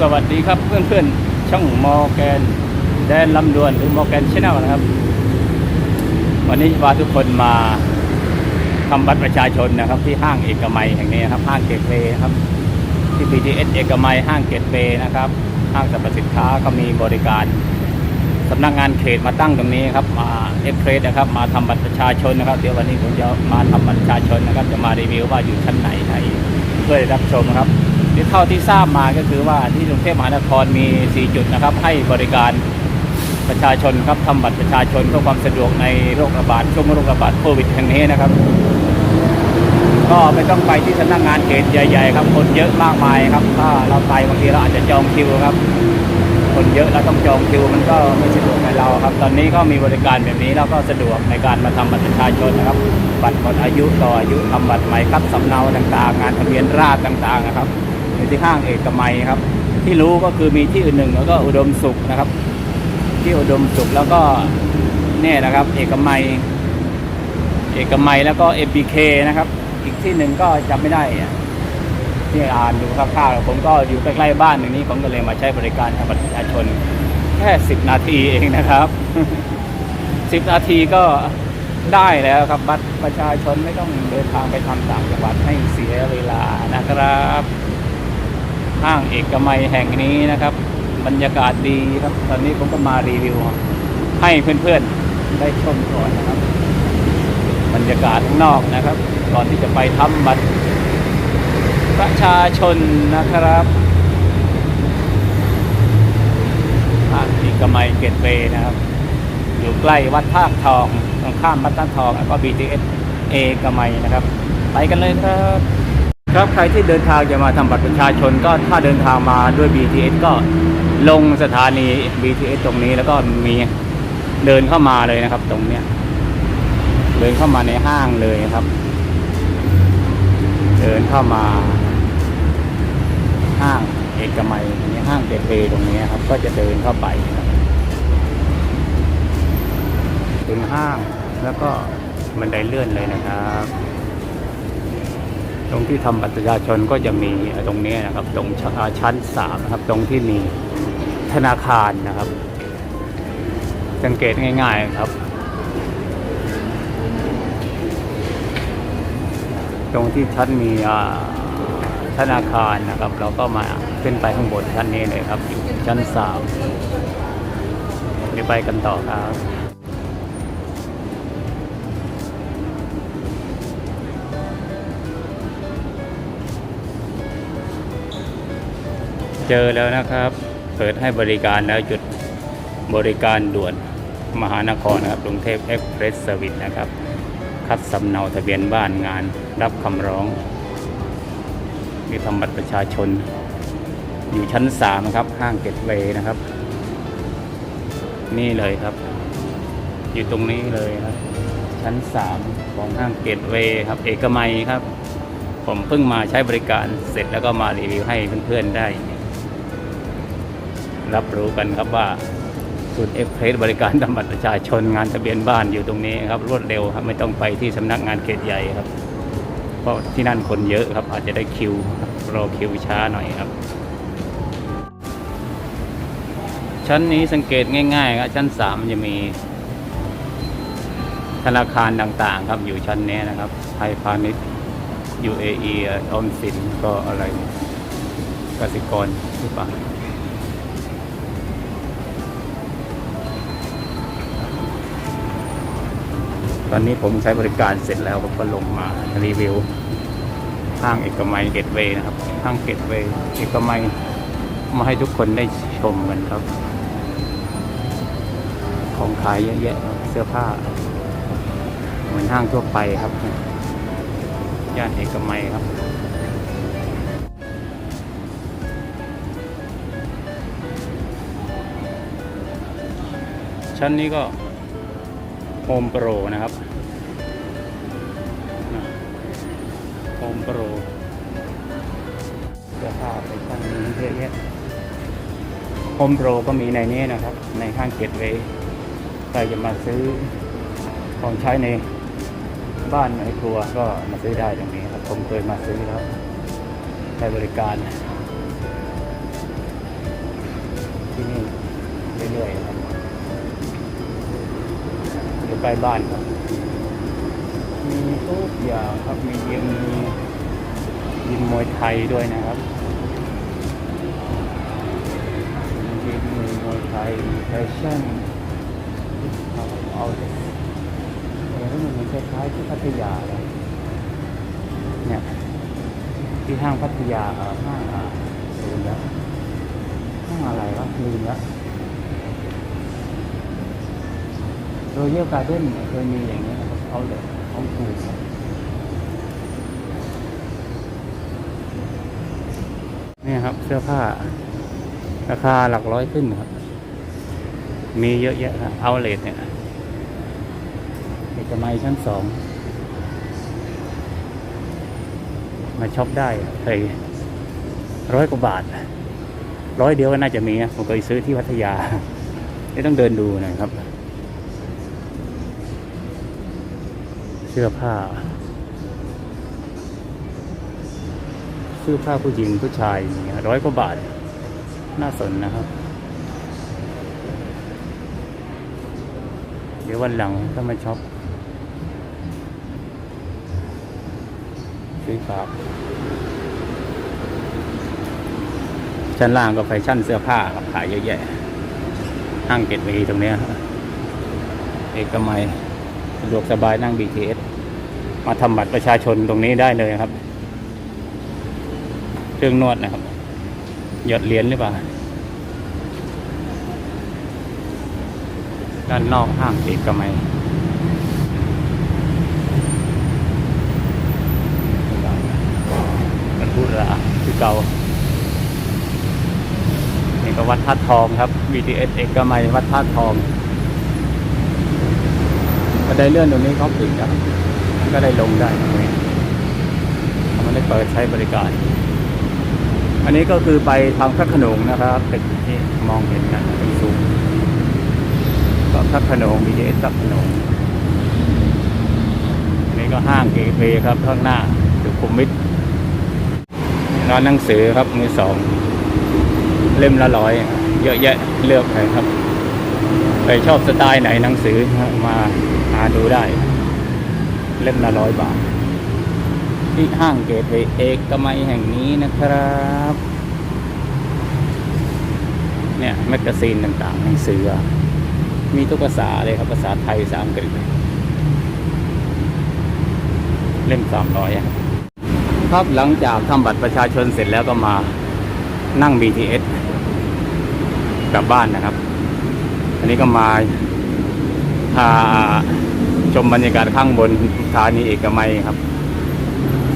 สวัสดีครับเพื่อนๆ ช่องมอแกนแดนลำดวนหรือมอแกนชแนลนะครับ วันนี้พาทุกคนมาทำบัตรประชาชนนะครับ ที่ห้างเอกมัยแห่งนี้นะครับ ห้างเกตเวย์นะครับ ที่ BTS เอกมัยห้างเกตเวย์นะครับ ห้างสรรพสินค้าก็มีบริการสำนักงานเขตมาตั้งตรงนี้ครับมาเอ็กเพรสนะครับ มาทำบัตรประชาชนนะครับ เดี๋ยววันนี้ผมจะมาทำบัตรประชาชนนะครับ จะมารีวิวว่าอยู่ชั้นไหนไหนเพื่อรับชมครับ ที่เท่าที่ทราบมาก็คือว่าที่กรุงเทพมหานครมี 4 จุดนะครับ ให้บริการประชาชนครับทำบัตรประชาชนเพื่อความสะดวกในโรคระบาดช่วงโรคระบาดโควิดแห่งนี้นะครับ ก็ไม่ต้องไปที่สำนักงานเขตใหญ่ ๆ ครับคนเยอะมากมายครับ ถ้าเราไปบางทีเราอาจจะจองคิวครับ คนเยอะเราต้องจองคิวมันก็ไม่สะดวกในเราครับ ตอนนี้ก็มีบริการแบบนี้แล้วก็สะดวกในการมาทำบัตรประชาชนนะครับ บัตรหมดอายุต่ออายุทำบัตรใหม่ครับสำเนาต่างๆ งานทะเบียนราษฎร์ต่างๆนะครับ อยู่ที่ห้างเอกมัยครับ ที่รู้ก็คือมีที่อื่นหนึ่งแล้วก็อุดมสุขนะครับ ที่อุดมสุขแล้วก็เนี่ยนะครับ เอกมัย เอกมัยแล้วก็ MBK นะครับ อีกที่หนึ่งก็จำไม่ได้ที่อ่านดูคร่าวๆผมก็อยู่ใกล้ๆบ้านอย่างนี้ผมก็เลยมาใช้บริการทำบัตรประชาชนแค่10นาทีเองนะครับ10นาทีก็ได้แล้วครับบัตรประชาชนไม่ต้องเดินทางไปทำต่างจังหวัดให้เสียเวลานะครับ ห้างเอกมัยแห่งนี้นะครับ บรรยากาศดีครับ ตอนนี้ผมก็มารีวิว ให้เพื่อนๆได้ชมก่อนนะครับ บรรยากาศข้างนอกนะครับก่อนที่จะไปทำบัตรประชาชนนะครับห้างเอกมัยเกตเวย์นะครับ อยู่ใกล้วัดท่าทองตรงข้ามวัดท่าทองแล้วก็ BTS เอกมัยนะครับ ไปกันเลยครับ ครับใครที่เดินทางจะมาทำบัตรประชาชน ก็ถ้าเดินทางมาด้วย BTS ก็ลงสถานี BTS ตรงนี้แล้วก็มีเดินเข้ามาเลยนะครับ ตรงเนี้ยเดินเข้ามาในห้างเลยครับ เดินเข้ามา ห้างเอกมัยนี่ห้างเกตเวย์ตรงนี้ครับ ก็จะเดินเข้าไปครับถึงห้างแล้วก็บันไดเลื่อนเลยนะครับ ตรงที่ทำบัตรประชาชนก็จะมีตรงนี้นะครับ ตรงช,ชั้นสามนะครับ ตรงที่มีธนาคารนะครับ สังเกตง่ายๆครับ ตรงที่ชั้นมีธนาคารนะครับ เราก็มาขึ้นไปข้างบนชั้นนี้เลยครับ อยู่ชั้นสามเดี๋ยวไปกันต่อครับ เจอแล้วนะครับ เปิดให้บริการแล้วจุดบริการด่วนมหานครนะครับกรุงเทพเอ็กเพรสเซอร์วิสนะครับคัดสำเนาทะเบียนบ้านงาน รับคำร้อง มีทำบัตรประชาชน อยู่ชั้นสามครับห้างเกตเวย์นะครับ นี่เลยครับ อยู่ตรงนี้เลยครับ ชั้นสามของห้างเกตเวย์ครับ เอกมัยครับ ผมเพิ่งมาใช้บริการเสร็จแล้วก็มารีวิวให้เพื่อนๆได้ รับรู้กันครับว่าศูนย์เอ็กเพรสบริการทำบัตรประชาชนงานทะเบียนบ้านอยู่ตรงนี้ครับรวดเร็วครับไม่ต้องไปที่สำนักงานเขตใหญ่ครับ เพราะที่นั่นคนเยอะครับอาจจะได้คิวรอคิวช้าหน่อยครับ ชั้นนี้สังเกตง่ายๆครับชั้นสามมันจะมีธนาคารต่างๆ ครับอยู่ชั้นนี้นะครับไทยพาณิชย์ UAE ออมสินก็อะไรกสิกรหรือเปล่า อนนี้ผมใช้บริการเสร็จแล้วผมก็ลงมารีวิวห้างเอกมัยเกตเวย์นะครับ ห้างเกตเวย์เอกมัยมาให้ทุกคนได้ชมกันครับ ของขายเยอะแยะเสื้อผ้า เหมือนห้างทั่วไปครับ ย่านเอกมัยครับชั้นนี้ก็ โฮมโปรนะครับโฮมโปรเสื้อผ้าไปชั้นนี้เยอะแยะโฮมโปรก็มีในนี้นะครับ ในห้างเกตเวย์ใครจะมาซื้อของใช้ในบ้านในครัวก็มาซื้อได้ตรงนี้ครับ ผมเคยมาซื้อแล้วใช้บริการ ล้ๆบ้านครับ มีทุกอย่างครับมียิมมียิมมวยไทยด้วยนะครับมียิมมวยไทยมีแฟชั่นเอาเอาเออแล้วมันเหมือนคล้ายๆที่พัทยาเลยเนี่ยที่ห้างพัทยาห้างอ่าลืมแล้วห้างอะไรวะลืมแล้ว โรเยลการ์เด้นเคยมีอย่างเงี้ยนะครับเอาเลยเอาถูกครับเนี่ยครับเสื้อผ้า ราคาหลักร้อยขึ้นครับ มีเยอะแยะครับเอาเลทเนี่ยเอกมัยชั้นสอง มาช็อปได้เคยร้อยกว่าบาท ร้อยเดียวก็น่าจะมีนะผมเคยซื้อที่พัทยา ไม่ต้องเดินดูหนะครับ สื้อผ้า เสื้อผ้าผู้หญิงผู้ชายเนี่ยร้อยกว่าบาท น่าสนนะครับ เดี๋ยววันหลังถ้ามาช็อปซื้อฝากชั้นล่างก็แฟชั่นเสื้อผ้าครับขายเยอะแยะ ห้างเกตเวย์ตรงนี้เอกมัยสะดวกสบายนั่ง BTS มาทำบัตรประชาชนตรงนี้ได้เลยครับเครื่องนวดนะครับ หยดเหรียญหรือเปล่า ด้านนอกห้างเอกมัยกันพูดละคือเก่า นี่ก็วัดท่าตุทองครับ BTS เอกมัยวัดท่าตุทองก็ไดเลื่อนตรงนี้เขาปิดครับ ก็ได้ลงได้ตรงนี้เขาได้เปิดใช้บริการ อันนี้ก็คือไปทางพระขนงนะครับตึกที่มองเห็นกันเป็นสูงก็พระขนง BTS พระขนงอันนี้ก็ห้างเกเวครับข้างหน้าสุขุมวิทร้านหนังสือครับมือสอง เล่มละร้อย เยอะแยะเลือกเลยครับใครชอบสไตล์ไหนหนังสือมาหาดูได้ เล่มละร้อยบาท ที่ห้างเกตเวย์เอกมัยแห่งนี้นะครับ เนี่ยแมกกาซีนต่างๆหนังสือ มีทุกภาษาเลยครับภาษาไทยภาษาอังกฤษเล่มสามร้อยครับครับหลังจากทำบัตรประชาชนเสร็จแล้วก็มานั่ง BTS กลับบ้านนะครับ อันนี้ก็มาพา ชมบรรยากาศข้างบนสถานีเอกมัยครับ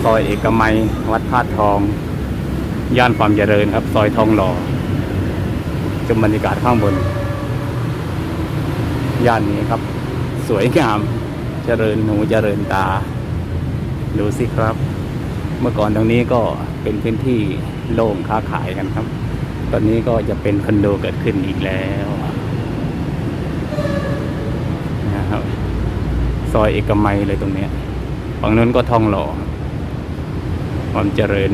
ซอยเอกมัย วัดธาตุทอง ย่านความเจริญครับ ซอยทองหล่อชมบรรยากาศข้างบน ย่านนี้ครับ สวยงามเจริญหูเจริญตา ดูสิครับ เมื่อก่อนตรงนี้ก็เป็นพื้นที่โล่งค้าขายกันครับ ตอนนี้ก็จะเป็นคอนโดเกิดขึ้นอีกแล้วนะครับ ซอยเอกมัยเลยตรงเนี้ยฝั่งนู้นก็ทองหล่อความเจริญ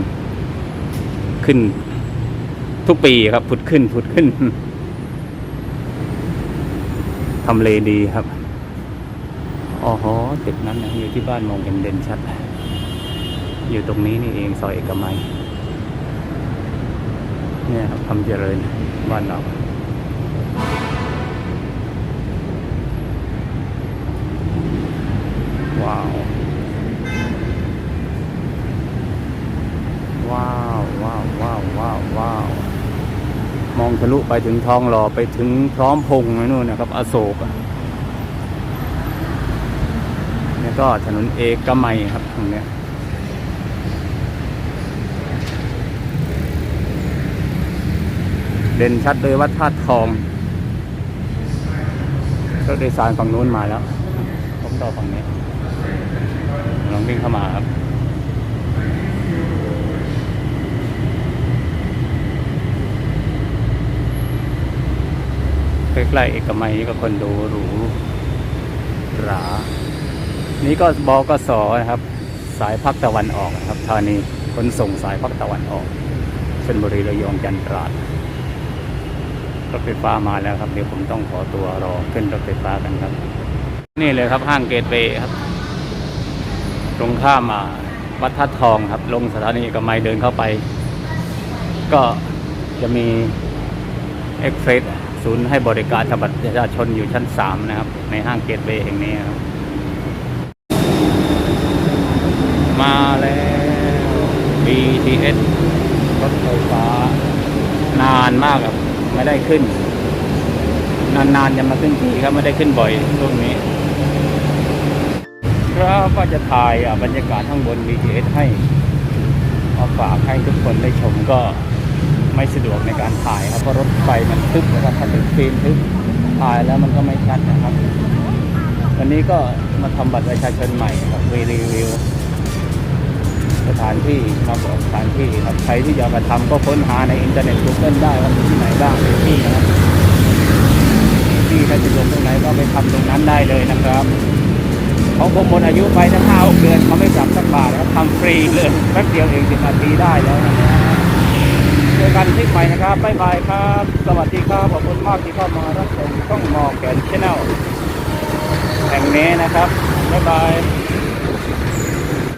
ขึ้น ทุกปีครับผุดขึ้นผุดขึ้นทำเลดีครับ อ๋อหตึกนั้นนะอยู่ที่บ้านมองเห็นเด่นชัด อยู่ตรงนี้นี่เองซอยเอกมัย เนี่ยครับคำเจริญบ้านเรา ว้าว ว้าวว้าวว้าวว้าวว้าวมองทะลุไปถึงทองหล่อไปถึงพร้อมพงษ์นะนู่นนะครับ อโศกอะนี่ก็ถนนเอกมัยครับตรงเนี้ยเด่นชัดเลยวัดธาตุทองรถโดยสารฝั่งนู้นมาแล้ว ผมต่อฝั่งนี้ งเข้ามาครับใกล้ๆเอกมัยนี่ก็คอนโดหรูหรา นี่ก็บกสนะครับ สายภาคตะวันออกนะครับธานีขนส่งสายภาคตะวันออกชลบุรีระยองจันทร์ตราดรถไฟฟ้ามาแล้วครับ เดี๋ยวผมต้องขอตัวรอขึ้นรถไฟฟ้ากันครับ นี่เลยครับห้างเกตเวย์ครับ ตรงข้ามมาวัดทัดทองครับ ลงสถานีเอกมัยเดินเข้าไป ก็จะมีเอ็กเฟสศูนย์ให้บริการธบัตรประชาชนอยู่ชั้น 3 นะครับ ในห้างเกตเวย์แห่งนี้ครับ มาแล้ว BTS รถไฟฟ้านานมากครับ ไม่ได้ขึ้น นานๆจะมาขึ้นทีครับ ไม่ได้ขึ้นบ่อยช่วงนี้ ครับก็จะถ่ายบรรยากาศข้างบน BTS ให้มาฝากให้ทุกคนได้ชมก็ไม่สะดวกในการถ่ายครับเพราะรถไฟมันทึบนะครับถ้าถึงฟิล์มทึบถ่ายแล้วมันก็ไม่ชัดนะครับ วันนี้ก็มาทำบัตรประชาชนใหม่ครับรีวิวสถานที่มาบอกสถานที่ครับใครที่อยากมาทำก็ค้นหาในอินเทอร์เน็ต Google ได้ว่ามีที่ไหนบ้างมีที่นะครับที่ถ้าจะลงตรงไหนก็ไปทำตรงนั้นได้เลยนะครับ ของผมหมดอายุไปทั้งห้าเดือนเขาไม่จับสักบาทนะครับทำฟรีเลยแป๊บเดียวเองสิบนาทีได้แล้วนะเจอกันที่ใหม่นะครับบ๊ายบายครับ สวัสดีครับขอบคุณมากที่เข้ามารับชมช่องมอแกนชแนลแห่งนี้นะครับบ๊ายบาย